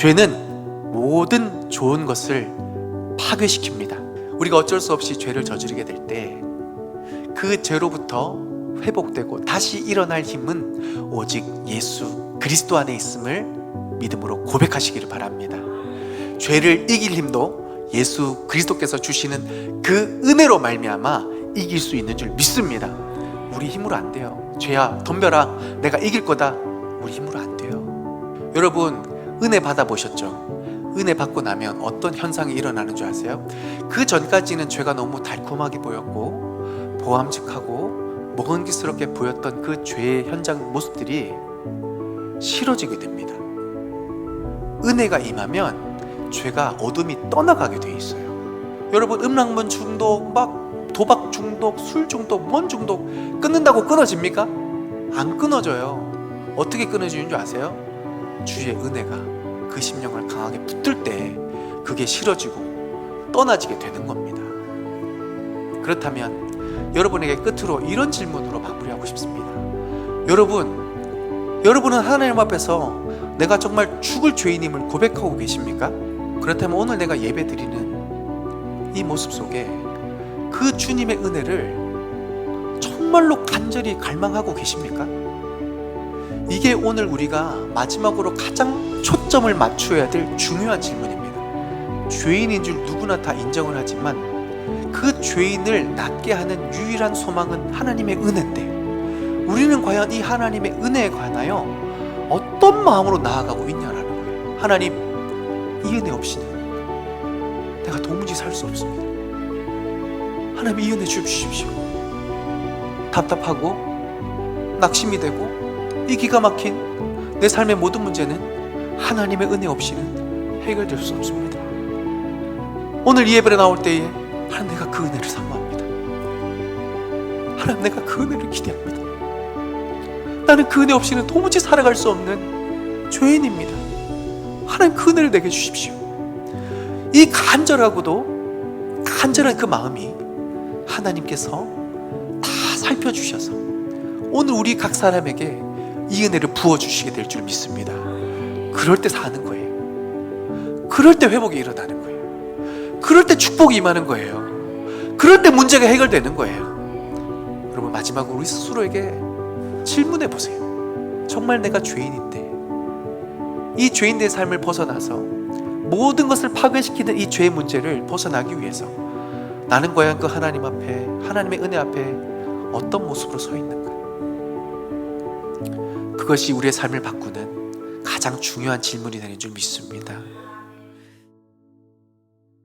죄는 모든 좋은 것을 파괴시킵니다. 우리가 어쩔 수 없이 죄를 저지르게 될 때 그 죄로부터 회복되고 다시 일어날 힘은 오직 예수 그리스도 안에 있음을 믿음으로 고백하시기를 바랍니다. 죄를 이길 힘도 예수 그리스도께서 주시는 그 은혜로 말미암아 이길 수 있는 줄 믿습니다. 우리 힘으로 안 돼요. 죄야 덤벼라. 내가 이길 거다. 우리 힘으로 안 돼요. 여러분 은혜 받아 보셨죠? 은혜 받고 나면 어떤 현상이 일어나는 줄 아세요? 그 전까지는 죄가 너무 달콤하게 보였고 보암직하고 먹은기스럽게 보였던 그 죄의 현장 모습들이 싫어지게 됩니다. 은혜가 임하면 죄가 어둠이 떠나가게 돼 있어요. 여러분 음란물 중독, 막 도박 중독, 술 중독, 뭔 중독 끊는다고 끊어집니까? 안 끊어져요. 어떻게 끊어지는 줄 아세요? 주의 은혜가 그 심령을 강하게 붙들 때 그게 싫어지고 떠나지게 되는 겁니다. 그렇다면 여러분에게 끝으로 이런 질문으로 마무리하고 싶습니다. 여러분, 여러분은 하나님 앞에서 내가 정말 죽을 죄인임을 고백하고 계십니까? 그렇다면 오늘 내가 예배 드리는 이 모습 속에 그 주님의 은혜를 정말로 간절히 갈망하고 계십니까? 이게 오늘 우리가 마지막으로 가장 초점을 맞춰야 될 중요한 질문입니다. 죄인인 줄 누구나 다 인정을 하지만 그 죄인을 낫게 하는 유일한 소망은 하나님의 은혜인데 우리는 과연 이 하나님의 은혜에 관하여 어떤 마음으로 나아가고 있냐라는 거예요. 하나님, 이 은혜 없이는 내가 도무지 살 수 없습니다. 하나님 이 은혜 주십시오. 답답하고 낙심이 되고 이 기가 막힌 내 삶의 모든 문제는 하나님의 은혜 없이는 해결될 수 없습니다. 오늘 이 예배에 나올 때에 하나님 내가 그 은혜를 사모합니다. 하나님 내가 그 은혜를 기대합니다. 나는 그 은혜 없이는 도무지 살아갈 수 없는 죄인입니다. 하나님 그 은혜를 내게 주십시오. 이 간절하고도 간절한 그 마음이 하나님께서 다 살펴주셔서 오늘 우리 각 사람에게 이 은혜를 부어주시게 될 줄 믿습니다. 그럴 때 사는 거예요. 그럴 때 회복이 일어나는 거예요. 그럴 때 축복이 임하는 거예요. 그럴 때 문제가 해결되는 거예요. 여러분 마지막으로 우리 스스로에게 질문해 보세요. 정말 내가 죄인인데 이 죄인의 삶을 벗어나서 모든 것을 파괴시키는 이 죄의 문제를 벗어나기 위해서 나는 과연 그 하나님 앞에 하나님의 은혜 앞에 어떤 모습으로 서 있는가? 그것이 우리의 삶을 바꾸는 가장 중요한 질문이 되는 줄 믿습니다.